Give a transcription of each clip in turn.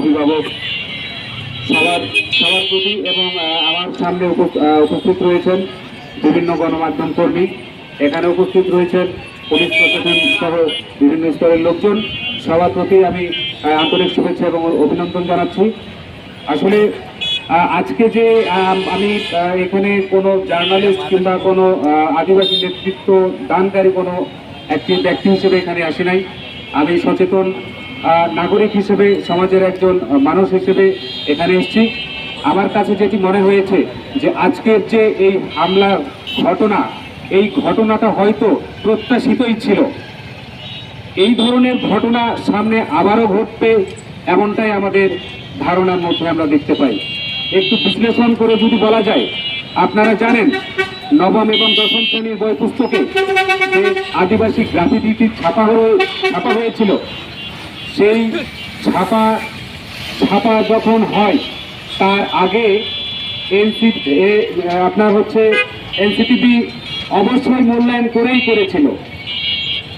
অভিভাবক সবার সবার প্রতি এবং আমার সামনে উপস্থিত রয়েছেন বিভিন্ন গণমাধ্যম কর্মী। এখানে উপস্থিত রয়েছেন পুলিশ প্রশাসন সহ বিভিন্ন স্তরের লোকজন। সবার প্রতি আমি আন্তরিক শুভেচ্ছা এবং অভিনন্দন জানাচ্ছি। আসলে আজকে যে আমি এখানে কোনো জার্নালিস্ট কিংবা কোনো আদিবাসী নেতৃত্ব দানকারী কোনো একটি ব্যক্তি হিসেবে এখানে আসি নাই। আমি সচেতন নাগরিক হিসেবে, সমাজের একজন মানুষ হিসেবে এখানে এসেছি। আমার কাছে যেটি মনে হয়েছে যে আজকের যে এই হামলার ঘটনা, এই ঘটনাটা হয়তো প্রত্যাশিতই ছিল। এই ধরনের ঘটনা সামনে আবারও ঘটবে, এমনটাই আমাদের ধারণার মধ্যে আমরা দেখতে পাই। একটু বিশ্লেষণ করে যদি বলা যায়, আপনারা জানেন, নবম এবং দশম শ্রেণির বই পুস্তকে যে আদিবাসী গ্রাফিতিটি ছাপা হয়ে, ছাপা হয়েছিল সেই ছাপা ছাপা যখন হয়, তার আগে এনসি আপনার হচ্ছে এনসিটিভি অবশ্যই মূল্যায়ন করেই করেছিল।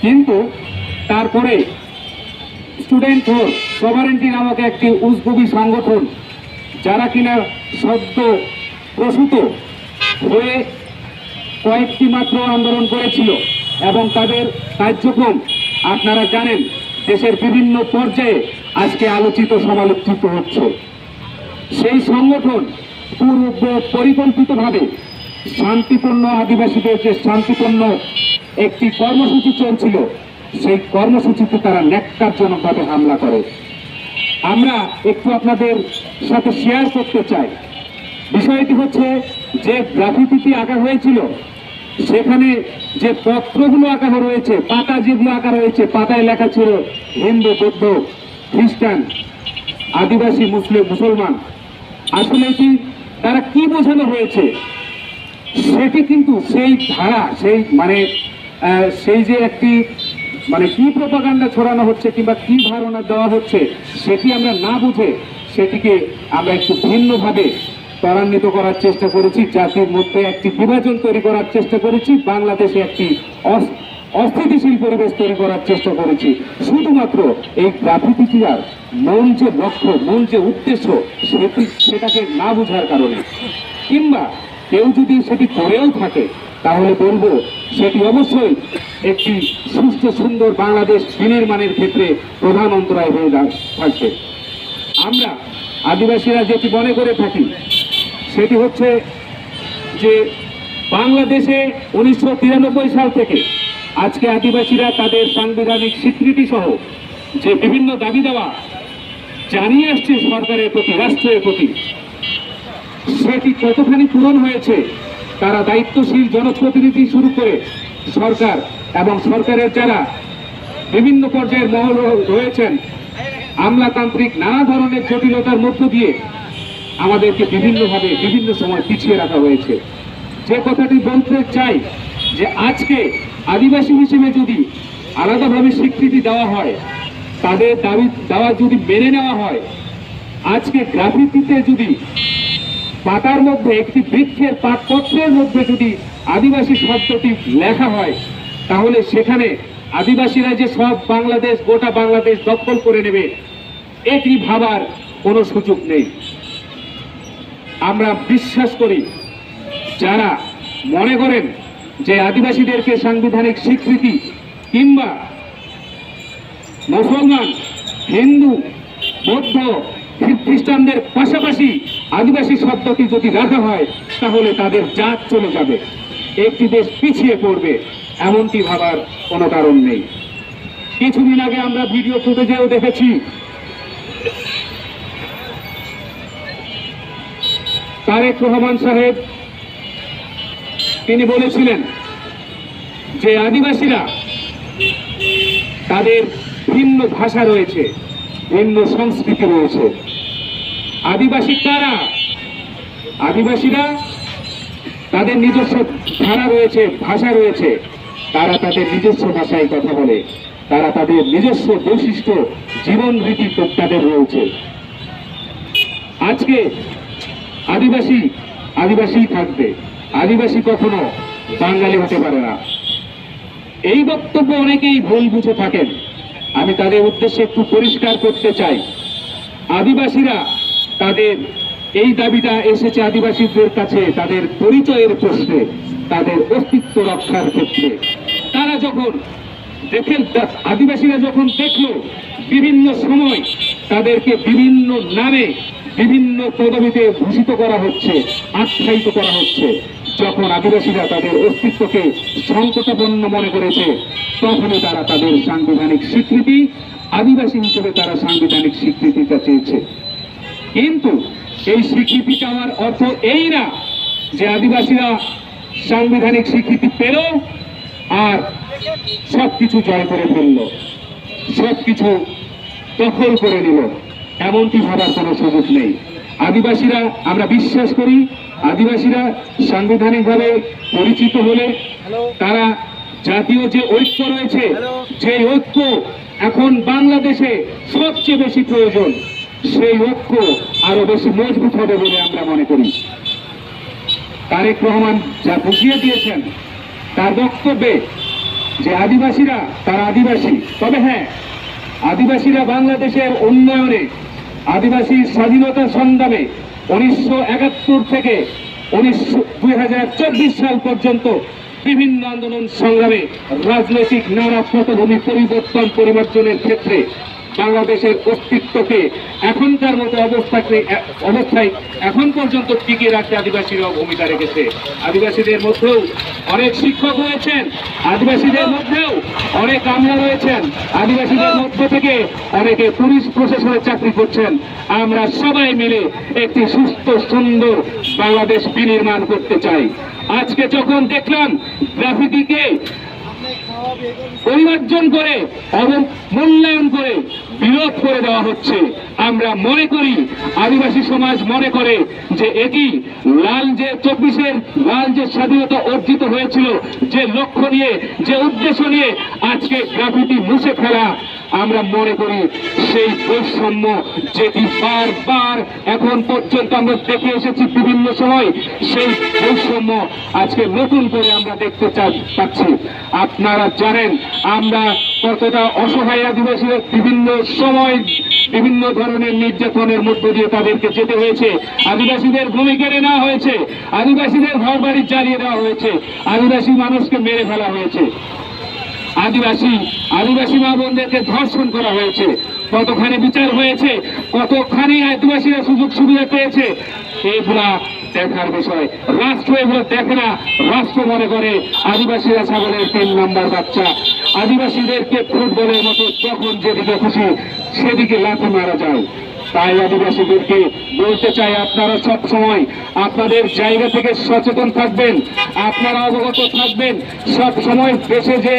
কিন্তু তারপরে স্টুডেন্ট হোল সভারেন্টি নামক একটি উসগবি সংগঠন, যারা কিনা সদ্য প্রসূত হয়ে কয়েকটি মাত্র আন্দোলন করেছিল এবং তাদের কার্যক্রম আপনারা জানেন দেশের বিভিন্ন পর্যায়ে আজকে আলোচিত সমালোচিত হচ্ছে। সেই সংগঠন পূর্ব পরিকল্পিতভাবে শান্তিপূর্ণ আদিবাসীদের যে শান্তিপূর্ণ একটি কর্মসূচি চলছিল, সেই কর্মসূচিতে তারা ন্যাক্কারজনকভাবে হামলা করে। আমরা একটু আপনাদের সাথে শেয়ার করতে চাই। বিষয়টি হচ্ছে যে গ্রাফিতিটি আঁকা হয়েছিল সেখানে যে পত্রগুলো আঁকা রয়েছে, পাতা যেগুলো আঁকা রয়েছে, পাতায় লেখা ছিল হিন্দু, বৌদ্ধ, খ্রিস্টান, আদিবাসী, মুসলিম, মুসলমান। আসলে কি তারা কি বোঝানো হয়েছে? সেটি কিন্তু সেই ধারা, সেই মানে সেই যে একটি মানে কি প্রপাগান্ডা ছড়ানো হচ্ছে কিংবা কি ধারণা দেওয়া হচ্ছে, সেটি আমরা না বুঝে সেটিকে আমরা একটু ভিন্নভাবে ত্বরান্বিত করার চেষ্টা করেছি, জাতির মধ্যে একটি বিভাজন তৈরি করার চেষ্টা করেছি, বাংলাদেশে একটি অস- অস্থিতিশীল পরিবেশ তৈরি করার চেষ্টা করেছি। শুধুমাত্র এই গ্রাফিতিটার মূল যে লক্ষ্য, মূল যে উদ্দেশ্য, সেটি, সেটাকে না বোঝার কারণে। কিংবা কেউ যদি সেটি করেও থাকে, তাহলে বলব সেটি অবশ্যই একটি সুস্থ, সুন্দর বাংলাদেশ বিনির্মাণের ক্ষেত্রে প্রধান অন্তরায় হয়ে থাকবে। আমরা আদিবাসীরা যেটি মনে করে থাকি সেটি হচ্ছে যে বাংলাদেশে উনিশশো তিরানব্বই সাল থেকে আজকে আদিবাসীরা তাদের সাংবিধানিক স্বীকৃতি সহ যে বিভিন্ন দাবি দেওয়া জানিয়ে আসছে সরকারের প্রতি, রাষ্ট্রের প্রতি, সেটি কতখানি পূরণ হয়েছে তারা দায়িত্বশীল জনপ্রতিনিধি শুরু করে সরকার এবং সরকারের যারা বিভিন্ন পর্যায়ের মহল রয়েছেন, আমলাতান্ত্রিক নানা ধরনের জটিলতার মধ্য দিয়ে আমাদেরকে বিভিন্নভাবে, বিভিন্ন সময় পিছিয়ে রাখা হয়েছে। যে কথাটি বলতে চাই, যে আজকে আদিবাসী হিসেবে যদি আলাদাভাবে স্বীকৃতি দেওয়া হয়, তাদের দাবি, দেওয়া যদি মেনে নেওয়া হয়, আজকে গ্রাফিতিতে যদি পাতার মধ্যে একটি বৃক্ষের পাতপত্রের মধ্যে যদি আদিবাসী শব্দটি লেখা হয়, তাহলে সেখানে আদিবাসীরা যে সব বাংলাদেশ, গোটা বাংলাদেশ দখল করে নেবে, এটি ভাবার কোনো সুযোগ নেই। আমরা বিশ্বাস করি, যারা মনে করেন যে আদিবাসীদেরকে সাংবিধানিক স্বীকৃতি কিংবা মুসলমান, হিন্দু, বৌদ্ধ খ্রিস্টানদের পাশাপাশি আদিবাসী শব্দটি যদি রাখা হয়, তাহলে তাদের জাত চলে যাবে। একটি দেশ পিছিয়ে পড়বে, এমনটি ভাবার কোনো কারণ নেই। কিছুদিন আগে আমরা ভিডিও ফুটেজেও দেখেছি তারেক রহমান সাহেব, তিনি বলেছিলেন যে আদিবাসীরা তাদের ভিন্ন ভাষা রয়েছে, ভিন্ন সংস্কৃতি রয়েছে। আদিবাসী কারা? আদিবাসীরা তাদের নিজস্ব ধারা রয়েছে, ভাষা রয়েছে। তারা তাদের নিজস্ব ভাষায় কথা বলে। তারা তাদের নিজস্ব বৈশিষ্ট্য জীবন রীতি তাদের রয়েছে। আজকে আদিবাসী আদিবাসী থাকবে। আদিবাসী কখনো বাঙালি হতে পারে না। এই বক্তব্য অনেকেই ভুল বুঝে থাকেন। আমি তাদের উদ্দেশ্যে একটু পরিষ্কার করতে চাই। আদিবাসীরা তাদের, এই দাবিটা এসেছে আদিবাসীদের কাছে, তাদের পরিচয়ের প্রশ্নে, তাদের অস্তিত্ব রক্ষার ক্ষেত্রে। তারা যখন দেখেন আদিবাসীরা যখন দেখল, বিভিন্ন সময় তাদেরকে বিভিন্ন নামে বিভিন্ন পদবিতে ভূষিত করা হচ্ছে, আখ্যায়িত করা হচ্ছে। যখন আদিবাসীরা তাদের অস্তিত্বকে সংকটাপন্ন মনে করেছে, তখনই তারা তাদের সাংবিধানিক স্বীকৃতি, আদিবাসী হিসেবে তারা সাংবিধানিক স্বীকৃতিটা চেয়েছে। কিন্তু এই স্বীকৃতি চাওয়ার অর্থ এই না যে আদিবাসীরা সাংবিধানিক স্বীকৃতি পেল আর সব কিছু জয় করে ফেলল সব কিছু দখল করে নিল। এমনটি ভাবার কোনো সুযোগ নেই। আদিবাসীরা আমরা বিশ্বাস করি আদিবাসীরা সাংবিধানিকভাবে পরিচিত হলে তারা জাতীয় যে ঐক্য রয়েছে যে ঐক্য এখন বাংলাদেশে সবচেয়ে বেশি প্রয়োজন সেই ঐক্য আরও বেশি মজবুত হবে বলে আমরা মনে করি। তারেক রহমান যা বুঝিয়ে দিয়েছেন তার বক্তব্যে যে আদিবাসীরা তারা আদিবাসী। তবে হ্যাঁ আদিবাসীরা বাংলাদেশের উন্নয়নে আদিবাসী স্বাধীনতা সংগ্রামে উনিশশো একাত্তর থেকে উনিশশো দুই সাল পর্যন্ত বিভিন্ন আন্দোলন সংগ্রামে রাজনৈতিক নানা পটভূমি পরিবর্তন, পরিবর্তনের ক্ষেত্রে বাংলাদেশের অস্তিত্বকে এখনকার মতো অবস্থাকে, অবস্থায় এখন পর্যন্ত টিকিয়ে রাখতে আদিবাসীরাও ভূমিকা রেখেছে। আদিবাসীদের মধ্যেও অনেক শিক্ষক রয়েছেন, আদিবাসীদের মধ্যেও অনেক আমলা রয়েছেন, আদিবাসীদের মধ্য থেকে অনেকে পুলিশ প্রশাসনে চাকরি করছেন। আমরা সবাই মিলে একটি সুস্থ, সুন্দর বাংলাদেশ বিনির্মাণ করতে চাই। আজকে যখন দেখলাম, গ্রাফিতিকে পরিমার্জন করে অবমূল্যায়ন করে বিরোধ করে দেওয়া হচ্ছে। আমরা মনে করি, আদিবাসী সমাজ মনে করে যে এটি লাল যে চব্বিশের লাল যে স্বাধীনতা অর্জিত হয়েছিল, যে লক্ষ্য নিয়ে, যে উদ্দেশ্য নিয়ে আজকে গ্রাফিতি মুছে ফেলা, আমরা মনে করি সেই বৈষম্য যেটি বারবার এখন পর্যন্ত আমরা দেখে এসেছি বিভিন্ন সময়, সেই বৈষম্য আজকে নতুন করে আমরা দেখতে চা- পাচ্ছি। আপনারা জানেন, আমরা কতটা অসহায় আদিবাসীরা বিভিন্ন সময় বিভিন্ন ধরনের নির্যাতনের মধ্য দিয়ে তাদেরকে যেতে হয়েছে। আদিবাসীদের ভূমি কেড়ে নেওয়া হয়েছে, আদিবাসীদের ঘর বাড়ি জ্বালিয়ে দেওয়া হয়েছে, আদিবাসী মানুষকে মেরে ফেলা হয়েছে। আদিবাসী আদিবাসী মা বোনদেরকে ধর্ষণ করা হয়েছে। কতখানি বিচার হয়েছে, কতখানি আদিবাসীরা সুযোগ সুবিধা পেয়েছে, এগুলা দেখার বিষয়। রাষ্ট্র এগুলো দেখে না, রাষ্ট্র মনে করে আদিবাসীরা ছাগলের তিন নম্বর বাচ্চা। আদিবাসীদেরকে ফুটবলের মতো যখন যেদিকে খুশি, সেদিকে লাথি মারা যায়। তাই আদিবাসীদেরকে বলতে চাই, আপনারা সব সময় আপনাদের জায়গা থেকে সচেতন থাকবেন, আপনারা অবগত থাকবেন। সব সময় দেশে যে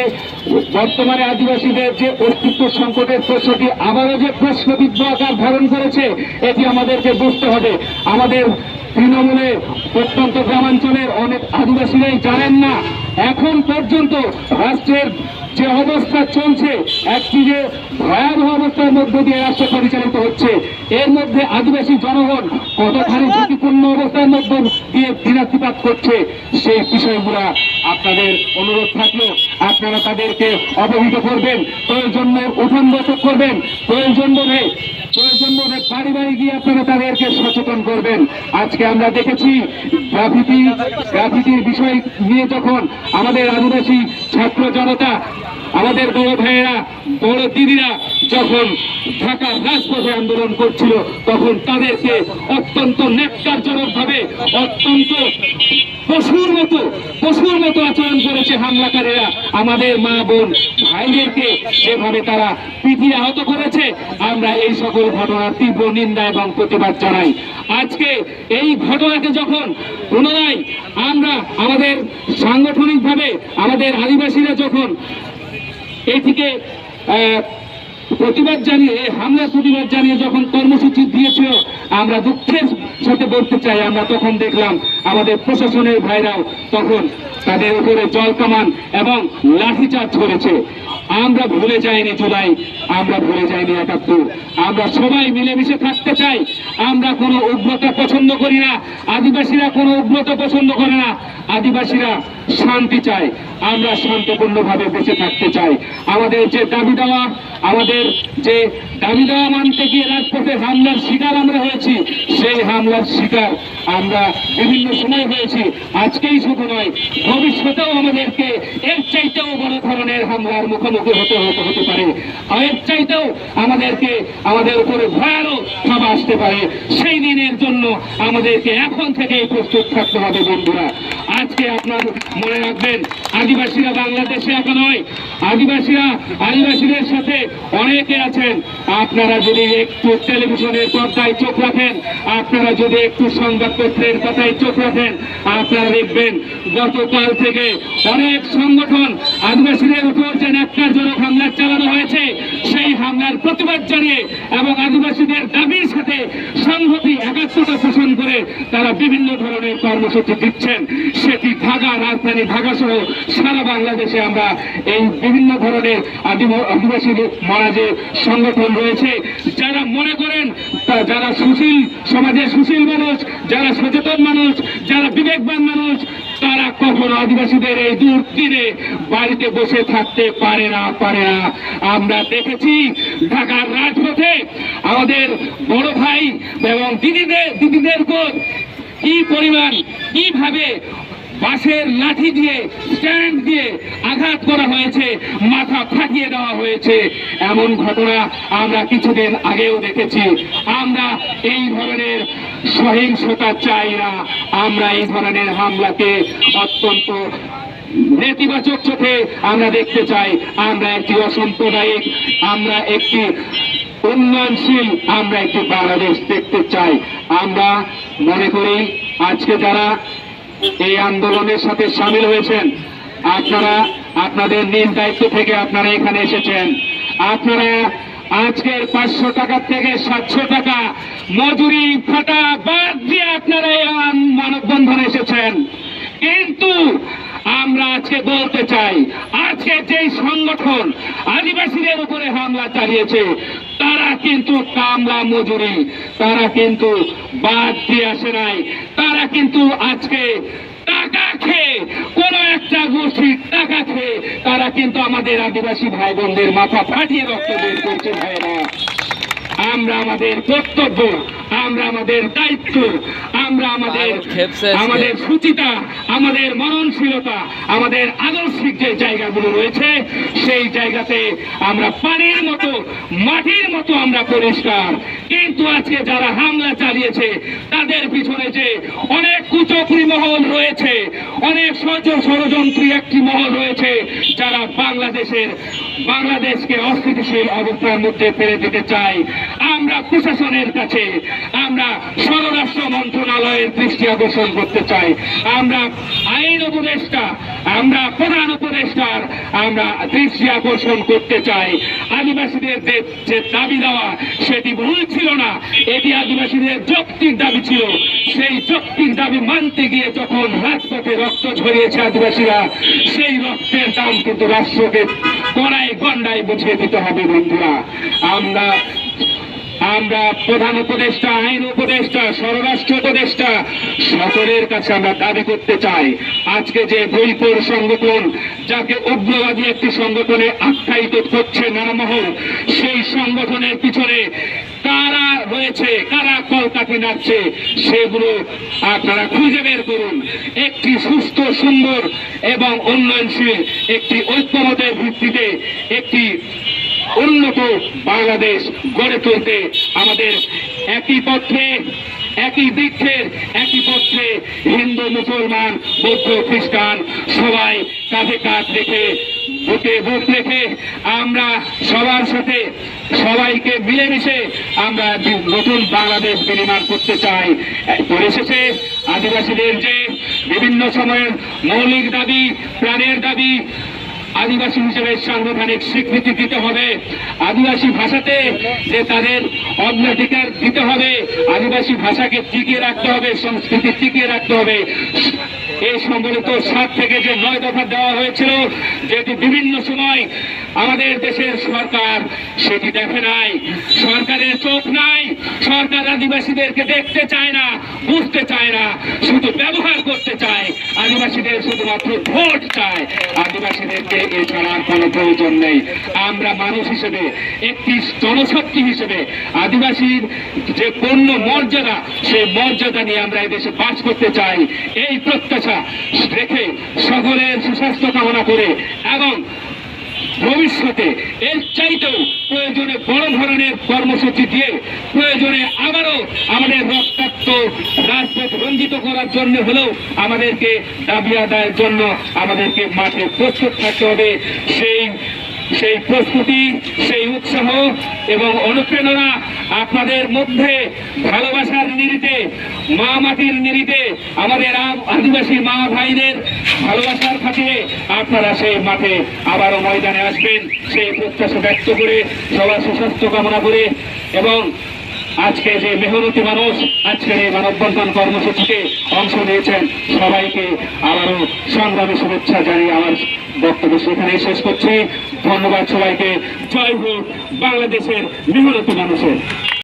বর্তমানে আদিবাসীদের যে অস্তিত্ব সংকটের প্রশ্নটি আবারও যে প্রশ্নবিদ্ধ আকার ধারণ করেছে, এটি আমাদেরকে বুঝতে হবে। আমাদের তৃণমূলে প্রত্যন্ত গ্রামাঞ্চলের অনেক আদিবাসীরাই জানেন না। এখন পর্যন্ত রাষ্ট্রের যে অবস্থা চলছে, একটি যে ভয়াবহ অবস্থার মধ্য দিয়ে রাষ্ট্র পরিচালিত হচ্ছে, এর মধ্যে আদিবাসী জনগণ কতখানি ঝুঁকিপূর্ণ অবস্থার মধ্যে দিয়ে দিনাতিপাত করছে, সেই বিষয়গুলা আপনাদের অনুরোধ থাকল। আপনারা তাদেরকে অবহিত করবেন, প্রয়োজন উঠান বৈঠক করবেন, প্রয়োজন বোধে প্রয়োজন বোধে বাড়ি বাড়ি গিয়ে আপনারা তাদেরকে সচেতন করবেন। আজকে আমরা দেখেছি গ্রাফিতি গ্রাফিতির বিষয় নিয়ে যখন আমাদের আদিবাসী ছাত্র জনতা, আমাদের বড় ভাইয়েরা, বড় দিদিরা যখন ঢাকা রাজপথে আন্দোলন করছিল, তখন তাদেরকে অত্যন্ত ন্যাক্কারজনক ভাবে অত্যন্ত পশুর মতো পশুর মতো আচরণ করেছে হামলাকারীরা। আমাদের মা বোন, ভাইদেরকে যেভাবে তারা পিটিয়ে আহত করেছে, আমরা এই সকল ঘটনার তীব্র নিন্দা এবং প্রতিবাদ জানাই। আজকে এই ঘটনাকে যখন পুনরায় আমরা আমাদের সাংগঠনিকভাবে, আমাদের আদিবাসীরা যখন এটিকে প্রতিবাদ জানিয়ে হামলার প্রতিবাদ জানিয়ে যখন কর্মসূচি আমরা দুঃখের সাথে বলতে চাই আমরা তখন দেখলাম আমাদের প্রশাসনের ভাইরাও তখন তাদের উপরে জল কামান এবং লাঠিচার্জ করেছে। আমরা ভুলে যাইনি জুলাই, আমরা ভুলে যাইনি একাত্তর। আমরা সবাই মিলেমিশে থাকতে চাই। আমরা কোনো উগ্রতা পছন্দ করি না। আদিবাসীরা কোনো উগ্রতা পছন্দ করে না। আদিবাসীরা শান্তি চায়। আমরা শান্তপূর্ণভাবে বেঁচে থাকতে চাই। আমাদের যে দাবি দেওয়া, আমাদের যে দাবি দেওয়া মানতে গিয়ে রাজপথে হামলার শিকার আমরা হয়েছি, সেই হামলার শিকার আমরা বিভিন্ন সময় হয়েছি। আজকেই শুধু নয় ভবিষ্যতেও আমাদেরকে এর চাইতেও বড় ধরনের হামলার মুখোমুখি হতে হতে পারে। আর এর চাইতেও আমাদেরকে আমাদের উপরে ভয়ানক ভাব আসতে পারে। সেই দিনের জন্য আমাদেরকে এখন থেকেই প্রস্তুত থাকতে হবে, বন্ধুরা। আজকে আপনার মনে রাখবেন, আদিবাসীরা বাংলাদেশে একা নয়। আদিবাসীরা আদিবাসীদের সাথে অনেকে আছেন। আপনারা যদি একটু টেলিভিশনের পর্দায় চোখ রাখেন, আপনারা যদি একটু সংবাদপত্রের কথায় চোখ রাখেন, আপনারা দেখবেন গতকাল থেকে অনেক সংগঠন আদিবাসীদের উপর যে ন্যাক্কারজনক হামলা চালানো হয়েছে, সেই হামলার প্রতিবাদ জানিয়ে এবং আদিবাসীদের দাবির সাথে সংহতি একাত্মতা পোষণ করে তারা বিভিন্ন ধরনের কর্মসূচি দিচ্ছেন। সেটি ঢাকা রাজধানী ঢাকা সহ সারা বাংলাদেশে আমরা এই বিভিন্ন ধরনের আদিব- আদিবাসী মরা সংগঠন রয়েছে, যারা মনে করেন যারা সুশীল সমাজের সুশীল মানুষ, যারা সচেতন মানুষ, যারা বিবেকবান মানুষ, তারা কখনো আদিবাসীদের এই দূর তীরে বাড়িতে বসে থাকতে পারে না পারে না। আমরা দেখেছি ঢাকার রাজপথে আমাদের বড় ভাই এবং দিদিদের দিদিদের কি পরিমাণ, কীভাবে বাঁশের লাঠি দিয়ে, স্ট্যান্ড দিয়ে আঘাত করা হয়েছে, মাথা ফাটিয়ে দেওয়া হয়েছে। এমন ঘটনা আমরা কিছুদিন আগেও দেখেছি। আমরা এই ধরনের সহিংসতা চাই না। আমরা এই ধরনের হামলাকে অত্যন্ত নেতিবাচক চোখে আমরা দেখতে চাই। আমরা একটি অসাম্প্রদায়িক, আমরা একটি উন্নয়নশীল, আমরা একটি বাংলাদেশ দেখতে চাই। আমরা মনে করি, আজকে যারা এই আন্দোলনের সাথে সামিল হয়েছেন। আপনারা, আপনাদের নিজ দায়িত্ব থেকে আপনারা এখানে এসেছেন। আপনারা আজকের পাঁচশো টাকা থেকে সাতশো টাকা মজুরি ফাটা বাদ দিয়ে আপনারা এই মানববন্ধনে এসেছেন। কিন্তু আমরা আজকে বলতে চাই, আজকে যেই সংগঠন আদিবাসীদের উপরে হামলা চালিয়েছে তারা কিন্তু কামলা মজুরি, তারা কিন্তু বাদ দিয়ে আসে নাই, তারা কিন্তু আজকে টাকা খেয়ে কোন একটা গোষ্ঠীর টাকা খেয়ে তারা কিন্তু আমাদের আদিবাসী ভাই বোনদের মাথা ফাটিয়ে রক্ত বের করছে ভাইরা আমরা আমাদের কর্তব্য আমরা আমাদের দায়িত্ব আমরা আমাদের। আমাদের সুচিতা আমাদের মননশীলতা আমাদের আদর্শিক যে জায়গাগুলো রয়েছে সেই জায়গাতে আমরা পানির মতো মাটির মতো আমরা পরিষ্কার কিন্তু আজকে যারা হামলা চালিয়েছে তাদের পিছনে যে অনেক কুচক্রি মহল রয়েছে অনেক ষড়যন্ত্রী একটি মহল রয়েছে যারা বাংলাদেশের বাংলাদেশকে অস্থিতিশীল অবস্থার মধ্যে ফেলে দিতে চায় আমরা প্রশাসনের কাছে, আমরা স্বরাষ্ট্র মন্ত্রণালয়ের দৃষ্টি আকর্ষণ করতে চাই। আমরা আইন উপদেষ্টা, আমরা প্রধান উপদেষ্টার আমরা দৃষ্টি আকর্ষণ করতে চাই। আদিবাসীদের যে দাবি দেওয়া, সেটি ভুল ছিল না। এটি আদিবাসীদের যৌক্তিক দাবি ছিল। সেই যৌক্তিক দাবি মানতে গিয়ে যখন রাজপথে রক্ত ছড়িয়েছে আদিবাসীরা, সেই রক্তের দাম কিন্তু রাষ্ট্রকে গড়ায় গন্ডায় বুঝিয়ে দিতে হবে, বন্ধুরা। আমরা আমরা প্রধান উপদেষ্টা, আইন উপদেষ্টা, স্বরাষ্ট্র উপদেষ্টা, সকলের কাছে আমরা দাবি করতে চাই। আজকে যে বৈপুর সংগঠন, যাকে উগ্রবাদী একটি সংগঠনে আখ্যায়িত করছে নানা মহল সেই সংগঠনের পিছনে কারা রয়েছে কারা কলকাঠি নাচছে সেগুলো আপনারা খুঁজে বের করুন। একটি সুস্থ, সুন্দর এবং উন্নয়নশীল একটি ঐক্যমতের ভিত্তিতে একটি উন্নত বাংলাদেশ গড়ে তুলতে আমাদের একই পথে একই বৃক্ষের, একই পথে হিন্দু, মুসলমান, বৌদ্ধ, খ্রিস্টান, সবাই কাঁধে কাঁধ রেখে, বুকে বুক রেখে আমরা সবার সাথে সবাইকে মিলেমিশে আমরা নতুন বাংলাদেশ বিনির্মাণ করতে চাই। এসেছে আদিবাসীদের যে বিভিন্ন সময়ের মৌলিক দাবি, প্রাণের দাবি, আদিবাসী হিসেবে সাংবিধানিক স্বীকৃতি দিতে হবে। আদিবাসী ভাষাতে যে তাদের অগ্রাধিকার দিতে হবে, আদিবাসী ভাষাকে টিকিয়ে রাখতে হবে, সংস্কৃতি টিকিয়ে রাখতে হবে। এই সম্বলিত সাত থেকে যে নয় দফা দেওয়া হয়েছিল যেটি বিভিন্ন সময় আমাদের দেশের সরকার সেটি দেখে নাই, সরকারের চোখ নাই, সরকার আদিবাসীদেরকে দেখতে চায় না, বুঝতে চায় না, শুধু ব্যবহার করতে চায়, আদিবাসীদের শুধুমাত্র ভোট চায়, আদিবাসীদেরকে এছাড়া আর কোনো প্রয়োজন নেই। আমরা মানুষ হিসেবে, একটি জনশক্তি হিসেবে, আদিবাসীর যে পূর্ণ মর্যাদা, সেই মর্যাদা নিয়ে আমরা এদেশে দেশে বাস করতে চাই, এই প্রত্যাশা রেখে সকলের সুস্বাস্থ্য কামনা করে এবং ভবিষ্যতে এর চাইতেও প্রয়োজনে বড় ধরনের কর্মসূচি দিয়ে প্রয়োজনে আবারও আমাদের রক্তাক্ত রাজপথ রঞ্জিত করার জন্য হলেও আমাদেরকে দাবি আদায়ের জন্য আমাদেরকে মাঠে প্রস্তুত থাকতে হবে। সেই সেই প্রস্তুতি, সেই উৎসাহ এবং অনুপ্রেরণা আপনাদের মধ্যে, ভালোবাসার নিরিতে মা মাটির নিরিতে আমাদের আদিবাসী মা ভাইদের ভালোবাসার খাতিরে আপনারা সেই মাঠে আবারও ময়দানে আসবেন। সেই প্রত্যাশা ব্যক্ত করে সবার সুস্বাস্থ্য কামনা করে এবং আজকে যে মেহনতি মানুষ আজকের এই মানববন্ধন কর্মসূচিতে অংশ নিয়েছেন, সবাইকে আবারও সংগ্রামী শুভেচ্ছা জানিয়ে আমার বক্তব্য সেখানেই শেষ করছি। ধন্যবাদ সবাইকে। জয় হোক বাংলাদেশের মেহনতি মানুষের।